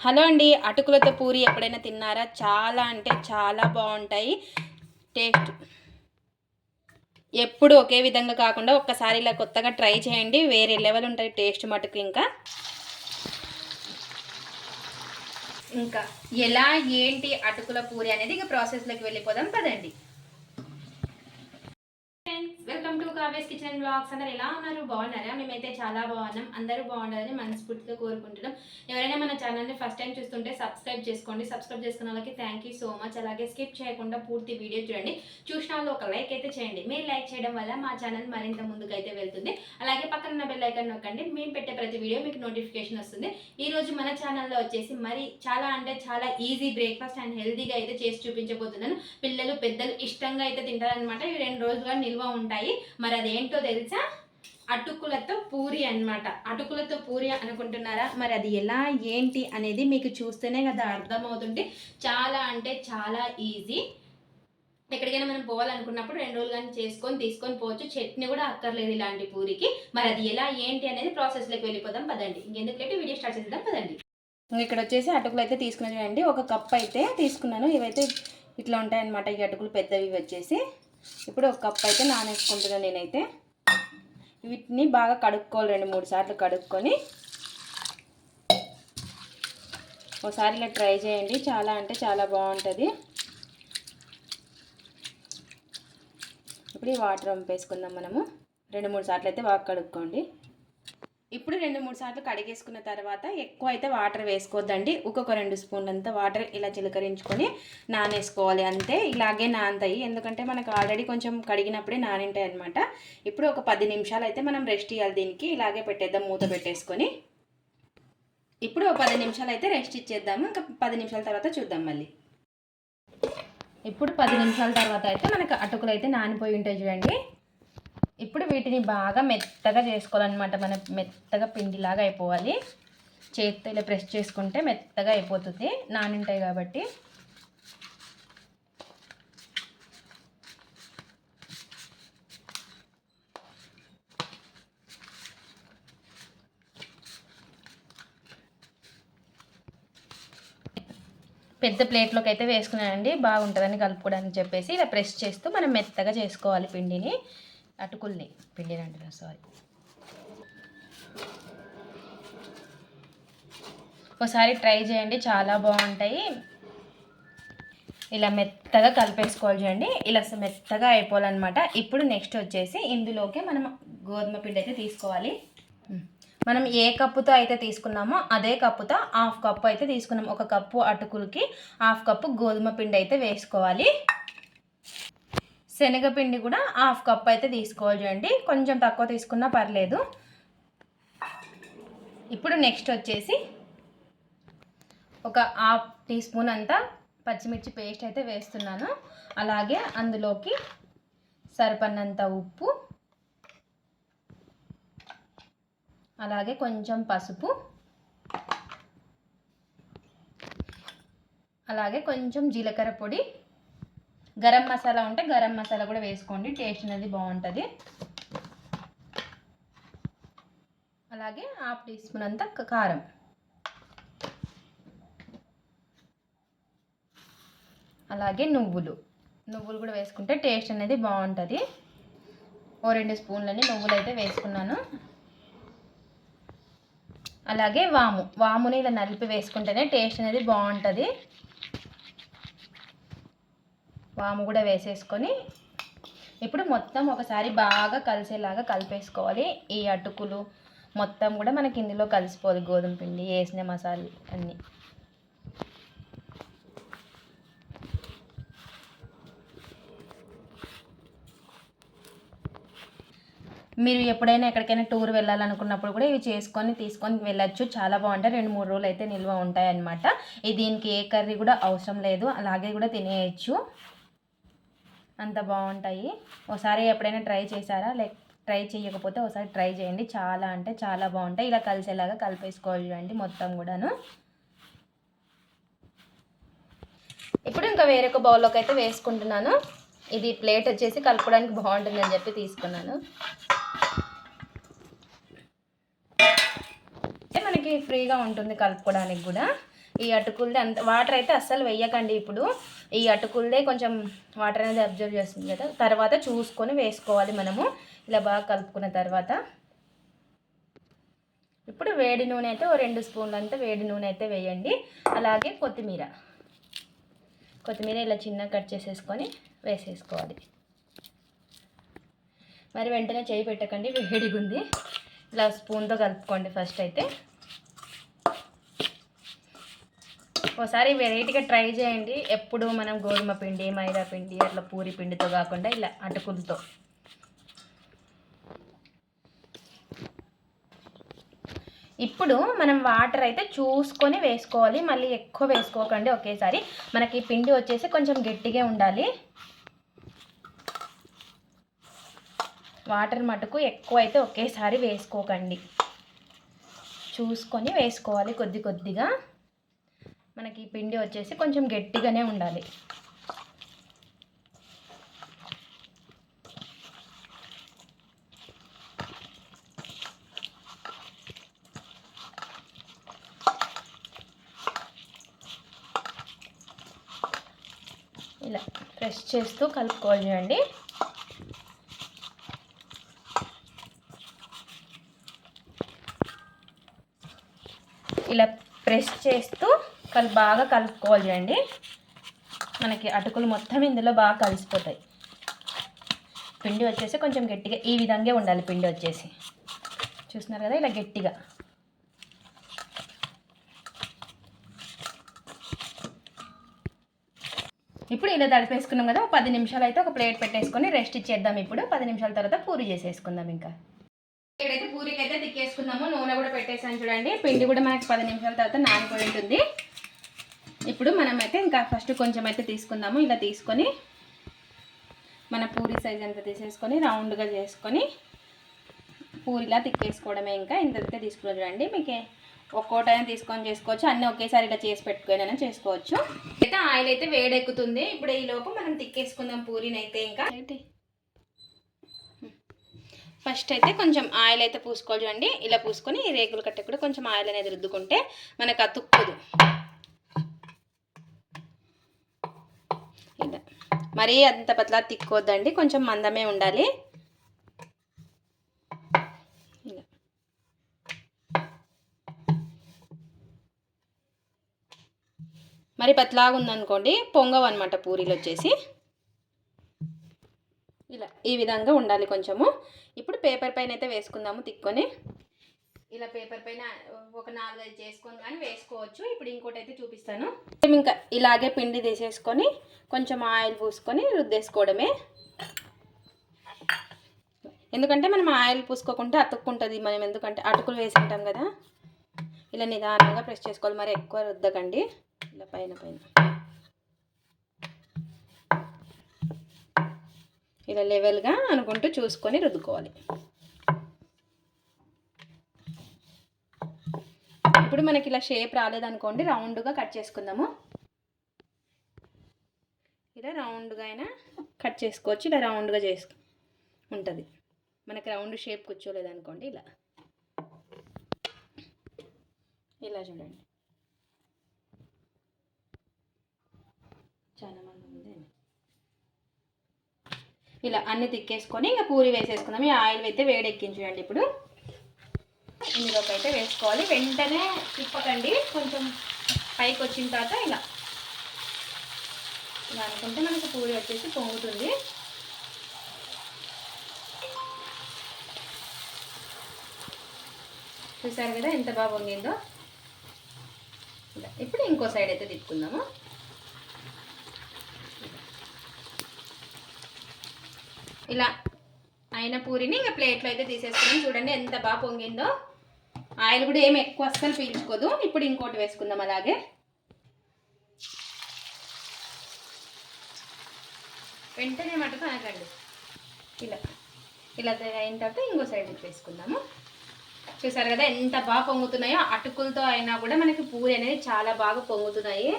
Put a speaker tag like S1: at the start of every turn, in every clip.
S1: Hello అండి అటుకులతో పూరి ఎప్పుడైనా తిన్నారా? చాలా అంటే చాలా బాగుంటాయి. టేస్ట్ ఎప్పుడు ఒకే విధంగా కాకుండా ఒక్కసారి ఇలా కొత్తగా ట్రై చేయండి. వేరే లెవెల్ ఉంటుంది టేస్ట్ మటుకు ఇంకా. ఇంకా ఎలా ఏంటి అటుకుల పూరి అనేది ఇంకా ప్రాసెస్లోకి వెళ్ళిపోదాం. పదండి friends welcome to Kavya's kitchen blogs అందరు ఎలా ఉన్నారు? బాగున్నారా? మేమైతే చాలా బాగున్నాం. అందరూ బాగుండాలని మనస్ఫూర్తిగా కోరుకుంటున్నాం. ఎవరైనా మన ఛానల్ని ఫస్ట్ టైం చూస్తుంటే సబ్స్క్రైబ్ చేసుకోండి. సబ్స్క్రైబ్ చేసుకున్న వాళ్ళకి థ్యాంక్ యూ సో మచ్ అలాగే స్కిప్ చేయకుండా పూర్తి వీడియో చూడండి. చూసిన వాళ్ళు ఒక లైక్ అయితే చేయండి. మీరు లైక్ చేయడం వల్ల మా ఛానల్ మరింత ముందుకైతే వెళ్తుంది. అలాగే పక్కన ఉన్న బెల్ ఐకాన్ నొక్కండి. మేము పెట్టే ప్రతి వీడియో మీకు నోటిఫికేషన్ వస్తుంది. ఈ రోజు మన ఛానల్లో వచ్చేసి మరి చాలా అంటే చాలా ఈజీ బ్రేక్ఫాస్ట్ అండ్ హెల్తీగా అయితే చేసి చూపించబోతున్నాను. పిల్లలు పెద్దలు ఇష్టంగా అయితే తింటారనమాట ఇవి రెండు రోజులుగా నిల్వ ఉంటాయి. మరి అదేంటో తెలుసా? అటుకులతో పూరి అన్నమాట. అటుకులతో పూరి అనుకుంటున్నారా? మరి అది ఎలా ఏంటి అనేది మీకు చూస్తేనే కదా అర్థమవుతుంది చాలా అంటే చాలా ఈజీ. ఎక్కడికైనా మనం పోవాలనుకున్నప్పుడు రెండు రోజులు కానీ చేసుకొని తీసుకొని పోవచ్చు. చట్నీ కూడా అక్కర్లేదు ఇలాంటి పూరికి. మరి అది ఎలా ఏంటి అనేది ప్రాసెస్లోకి వెళ్ళిపోదాం. పదండి. ఇంకెందుకు లేట్? వీడియో స్టార్ట్ చేద్దాం పదండి. ఇక్కడ వచ్చేసి అటుకులు అయితే తీసుకున్నాను చూడండి. ఒక కప్ అయితే తీసుకున్నాను. ఇవైతే ఇట్లా ఉంటాయన్నమాట. ఈ అటుకులు పెద్దవి వచ్చేసి. ఇప్పుడు ఒక కప్ అయితే నానేసుకుంటున్నాను నేనైతే. వీటిని బాగా కడుక్కోవాలి రెండు మూడు సార్లు కడుక్కొని. ఒకసారి ఇలా ట్రై చేయండి. చాలా అంటే చాలా బాగుంటుంది. ఇప్పుడు ఈ వాటర్ పంపేసుకుందాం మనము. రెండు మూడు సార్లు అయితే బాగా కడుక్కోండి. ఇప్పుడు రెండు మూడు సార్లు కడిగేసుకున్న తర్వాత ఎక్కువ అయితే వాటర్ వేసుకోవద్దండి. ఒక్కొక్క రెండు స్పూన్లంతా వాటర్ ఇలా చిలకరించుకొని నానేసుకోవాలి. అంతే ఇలాగే నానతాయి ఎందుకంటే మనకు ఆల్రెడీ కొంచెం కడిగినప్పుడే నానింటాయి అనమాట ఇప్పుడు ఒక పది నిమిషాలు అయితే మనం రెస్ట్ ఇవ్వాలి దీనికి. ఇలాగే పెట్టేద్దాం మూత పెట్టేసుకొని. ఇప్పుడు ఒక పది నిమిషాలు అయితే రెస్ట్ ఇచ్చేద్దాము. ఇంకా పది నిమిషాల తర్వాత చూద్దాం మళ్ళీ. ఇప్పుడు పది నిమిషాల తర్వాత అయితే మనకు అటుకులు అయితే నానిపోయి ఉంటాయి చూడండి. ఇప్పుడు వీటిని బాగా మెత్తగా చేసుకోవాలన్నమాట. మన మెత్తగా పిండిలాగా అయిపోవాలి. చేతితో ఇలా ప్రెస్ చేసుకుంటే మెత్తగా అయిపోతుంది. నానింటాయి కాబట్టి. పెద్ద ప్లేట్లోకి అయితే వేసుకున్నానండి. బాగుంటుందని కలుపుకోవడానికి చెప్పేసి ఇలా ప్రెస్ చేస్తూ మనం మెత్తగా చేసుకోవాలి పిండిని. అటుకుల్ని పిండిని అంటున్నా సారీ ఒకసారి ట్రై చేయండి చాలా బాగుంటాయి. ఇలా మెత్తగా కలిపేసుకోవాలి చూడండి ఇలా మెత్తగా అయిపోవాలన్నమాట. ఇప్పుడు నెక్స్ట్ వచ్చేసి ఇందులోకి మనం గోధుమ పిండి అయితే తీసుకోవాలి. మనం ఏ కప్పుతో అయితే తీసుకున్నామో అదే కప్పుతో హాఫ్ కప్పు అయితే తీసుకున్నాం. ఒక కప్పు అటుకులకి హాఫ్ కప్పు గోధుమ పిండి అయితే వేసుకోవాలి. శనగపిండి కూడా హాఫ్ కప్ అయితే తీసుకోవాలి చూడండి. కొంచెం తక్కువ తీసుకున్నా పర్లేదు. ఇప్పుడు నెక్స్ట్ వచ్చేసి ఒక హాఫ్ టీ స్పూన్ అంతా పచ్చిమిర్చి పేస్ట్ అయితే వేస్తున్నాను. అలాగే అందులోకి సరిపడినంత ఉప్పు అలాగే కొంచెం పసుపు అలాగే కొంచెం జీలకర్ర పొడి గరం మసాలా ఉంటే గరం మసాలా కూడా వేసుకోండి టేస్ట్ అనేది బాగుంటుంది. అలాగే హాఫ్ టీ స్పూన్ అంతా కారం. అలాగే నువ్వులు. నువ్వులు కూడా వేసుకుంటే టేస్ట్ అనేది బాగుంటుంది. ఓ రెండు స్పూన్లని నువ్వులు అయితే వేసుకున్నాను. అలాగే వాము. వాముని ఇలా నలిపి వేసుకుంటేనే టేస్ట్ అనేది బాగుంటుంది. వాము కూడా వేసేసుకొని ఇప్పుడు మొత్తం ఒకసారి బాగా కలిసేలాగా కలిపేసుకోవాలి. ఈ అటుకులు మొత్తం కూడా మనకి ఇందులో కలిసిపోదు గోధుమ పిండి వేసిన మసాలా అన్నీ. మీరు ఎప్పుడైనా ఎక్కడికైనా టూర్ వెళ్ళాలనుకున్నప్పుడు కూడా ఇవి చేసుకొని తీసుకొని వెళ్ళచ్చు. చాలా బాగుంటాయి. రెండు మూడు రోజులు అయితే నిల్వ ఉంటాయి అన్నమాట దీనికి ఏ కర్రీ కూడా అవసరం లేదు. అలాగే కూడా తినేయచ్చు. అంత బాగుంటాయి. ఒకసారి ఎప్పుడైనా ట్రై చేశారా? లైక్ ట్రై చేయకపోతే ఒకసారి ట్రై చేయండి. చాలా అంటే చాలా బాగుంటాయి. ఇలా కలిసేలాగా కలిపేసుకోవాలి చూడండి మొత్తం కూడాను. ఇప్పుడు ఇంకా వేరొక బౌల్లోకి అయితే వేసుకుంటున్నాను. ఇది ప్లేట్ వచ్చేసి కలుపుకోవడానికి బాగుంటుందని చెప్పి తీసుకున్నాను. మనకి ఫ్రీగా ఉంటుంది కలుపుకోవడానికి కూడా. ఈ అటుకులదే అంత వాటర్ అయితే అస్సలు వేయకండి ఇప్పుడు. ఈ అటుకులదే కొంచెం వాటర్ అనేది అబ్జర్వ్ చేస్తుంది కదా. తర్వాత చూసుకొని వేసుకోవాలి మనము. ఇలా బాగా కలుపుకున్న తర్వాత. ఇప్పుడు వేడి నూనె అయితే ఓ రెండు స్పూన్లు అంతా వేడి నూనె అయితే వేయండి. అలాగే కొత్తిమీర. కొత్తిమీర ఇలా చిన్నగా కట్ చేసేసుకొని వేసేసుకోవాలి. మరి వెంటనే చేయి పెట్టకండి వేడిగా ఉంది ఇలా స్పూన్తో కలుపుకోండి ఫస్ట్ అయితే. ఒకసారి వెరైటీగా ట్రై చేయండి. ఎప్పుడు మనం గోధుమ పిండి మైదా పిండి అట్లా పూరి పిండితో కాకుండా ఇలా అటుకులతో. ఇప్పుడు మనం వాటర్ అయితే చూసుకొని వేసుకోవాలి. మళ్ళీ ఎక్కువ వేసుకోకండి. ఒకేసారి మనకి పిండి వచ్చేసి కొంచెం గట్టిగా ఉండాలి. వాటర్ మటుకు ఎక్కువ అయితే ఒకేసారి వేసుకోకండి. చూసుకొని వేసుకోవాలి కొద్ది కొద్దిగా. మనకి పిండి వచ్చేసి కొంచెం గట్టిగానే ఉండాలి. ఇలా ప్రెస్ చేస్తూ కలుపుకోవాలి చూడండి. ఇలా ప్రెస్ చేస్తూ కలు బాగా కలుపుకోవాలి చూడండి మనకి అటుకులు మొత్తం ఇందులో బాగా కలిసిపోతాయి. పిండి వచ్చేసి కొంచెం గట్టిగా ఈ విధంగా ఉండాలి పిండి వచ్చేసి. చూస్తున్నారు కదా ఇలా గట్టిగా. ఇప్పుడు ఇలా తడిపేసుకున్నాం కదా ఒక పది నిమిషాలు అయితే ఒక ప్లేట్ పెట్టేసుకొని రెస్ట్ ఇచ్చేద్దాం ఇప్పుడు. పది నిమిషాల తర్వాత పూరి చేసేసుకుందాం ఇంకా. ఇక్కడైతే పూరికి అయితే తిక్కేసుకుందాము నూనె కూడా పెట్టేసాను చూడండి. పిండి కూడా మనకి పది నిమిషాల తర్వాత నానిపోయి ఉంటుంది. ఇప్పుడు మనం అయితే ఇంకా ఫస్ట్ కొంచెం అయితే తీసుకుందాము. ఇలా తీసుకొని మన పూరి సైజ్ అంతా తీసేసుకొని రౌండ్గా చేసుకొని పూరిలా తిక్కేసుకోవడమే ఇంకా. ఇంతైతే తీసుకుని చూడండి. మీకు ఒక్కోటైనా తీసుకొని చేసుకోవచ్చు. అన్నీ ఒకేసారి ఇలా చేసి పెట్టుకొని చేసుకోవచ్చు. అయితే ఆయిల్ అయితే వేడెక్కుతుంది. ఇప్పుడు ఈ లోపు మనం తిక్కేసుకుందాం పూరిని అయితే ఇంకా ఫస్ట్ అయితే కొంచెం ఆయిల్ అయితే పూసుకోవాలి చూడండి. ఇలా పూసుకొని ఈ రేకులు కట్టే కూడా కొంచెం ఆయిల్ అనేది రుద్దుకుంటే మనకు అతుక్కోదు ఇలా మరీ అంత పతలా తిక్కోద్దండి కొంచెం మందమే ఉండాలి. ఇలా మరి పతలాగా ఉందనుకోండి పొంగవు అనమాట పూరీలు వచ్చేసి. ఇలా ఈ విధంగా ఉండాలి కొంచెము. ఇప్పుడు పేపర్ పైన అయితే వేసుకుందాము తిక్కొని. ఇలా పేపర్ పైన ఒక నాలుగైదు చేసుకొని కానీ వేసుకోవచ్చు. ఇప్పుడు ఇంకోటి అయితే చూపిస్తాను ఇంకా ఇలాగే పిండి తీసేసుకొని కొంచెం ఆయిల్ పూసుకొని రుద్దేసుకోవడమే. ఎందుకంటే మనం ఆయిల్ పూసుకోకుంటే అతుక్కుంటుంది మనం ఎందుకంటే అటుకులు వేసుకుంటాం కదా. ఇలా నిదానంగా ప్రెస్ చేసుకోవాలి. మరి ఎక్కువ రుద్దకండి. ఇలా పైన పైన. ఇలా లెవెల్గా అనుకుంటూ చూసుకొని రుద్దుకోవాలి. ఇప్పుడు మనకి ఇలా షేప్ రాలేదనుకోండి రౌండ్గా కట్ చేసుకుందాము. ఇలా రౌండ్గా అయినా కట్ చేసుకోవచ్చు ఇలా రౌండ్గా చేసుకు ఉంటుంది. మనకి రౌండ్ షేప్ కూర్చోలేదనుకోండి ఇలా. ఇలా చూడండి. చాలా మంది ఉంది. ఇలా అన్ని తిక్కేసుకొని ఇంకా పూరి వేసేసుకుందాం ఈ ఆయిల్ అయితే వేడెక్కించండి ఇప్పుడు. ఇందులోకి అయితే వేసుకోవాలి. వెంటనే తిప్పకండి. కొంచెం పైకి వచ్చిన తర్వాత ఇలా. ఇలా అనుకుంటే మనకు పూరి వచ్చేసి పొంగుతుంది. చూసారు కదా ఎంత బాగా పొంగిందో? ఇప్పుడు ఇంకో సైడ్ అయితే తిప్పుకుందాము? ఇలా అయిన పూరిని ఇంకా ప్లేట్లో అయితే తీసేసుకున్నాం. చూడండి ఎంత బాగా పొంగిందో. ఆయిల్ కూడా ఏమి ఎక్కువ అస్సలు పీల్చుకోదు. ఇప్పుడు ఇంకోటి వేసుకుందాం అలాగే. వెంటనే మటుకు అనకండి ఇలా ఇలా అయిన తర్వాత ఇంకో సైడ్ వేసుకుందాము. చూసారు కదా ఎంత బాగా పొంగుతున్నాయో అటుకులతో అయినా కూడా మనకి పూరి అనేది చాలా బాగా పొంగుతున్నాయి.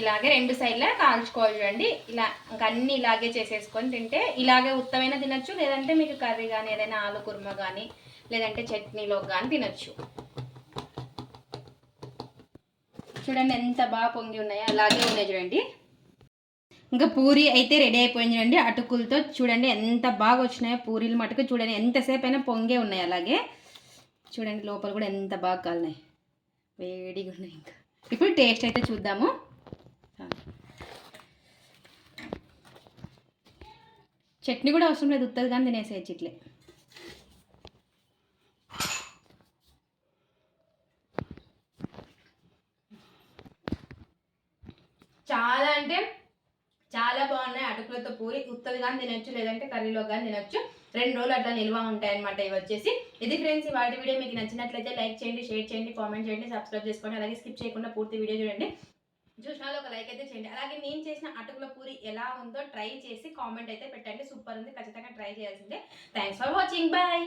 S1: ఇలాగే రెండు సైడ్లా కాల్చుకోవాలి చూడండి. ఇలా ఇంకా అన్ని ఇలాగే చేసేసుకొని తింటే ఇలాగే ఉత్తమైన తినచ్చు లేదంటే మీకు కర్రీ కానీ ఏదైనా ఆలు కుర్మ కానీ లేదంటే చట్నీలో కానీ తినచ్చు. చూడండి ఎంత బాగా పొంగి ఉన్నాయో అలాగే ఉన్నాయి చూడండి. ఇంకా పూరి అయితే రెడీ అయిపోయింది చూడండి. అటుకులతో చూడండి ఎంత బాగా వచ్చినాయో పూరీలు మటుకు చూడండి. ఎంతసేపు అయినా పొంగే ఉన్నాయి అలాగే. చూడండి లోపల కూడా ఎంత బాగా కాలినాయి. వేడిగా ఉన్నాయి ఇంకా. ఇప్పుడు టేస్ట్ అయితే చూద్దాము. చట్నీ కూడా అవసరం లేదు ఉత్తది కానీ తినేసేయచ్చు ఇట్లే చాలా అంటే చాలా బాగున్నాయి అటుకులతో పూరి. ఉత్తది కానీ తినొచ్చు లేదంటే కర్రీలో కానీ తినొచ్చు. రెండు రోజులు అట్లా నిల్వ ఉంటాయి అనమాట ఇవి వచ్చేసి. ఇది ఫ్రెండ్స్ ఈ వాటి వీడియో మీకు నచ్చినట్లయితే లైక్ చేయండి షేర్ చేయండి కామెంట్ చేయండి సబ్స్క్రైబ్ చేసుకోండి అలాగే స్కిప్ చేయకుండా పూర్తి వీడియో చూడండి. చూసిన ఒక లైక్ అయితే చేయండి. అలాగే నేను చేసిన అటుకుల పూరి ఎలా ఉందో ట్రై చేసి కామెంట్ అయితే పెట్టండి. సూపర్ ఉంది. ఖచ్చితంగా ట్రై చేయాల్సిందే. Thanks for watching bye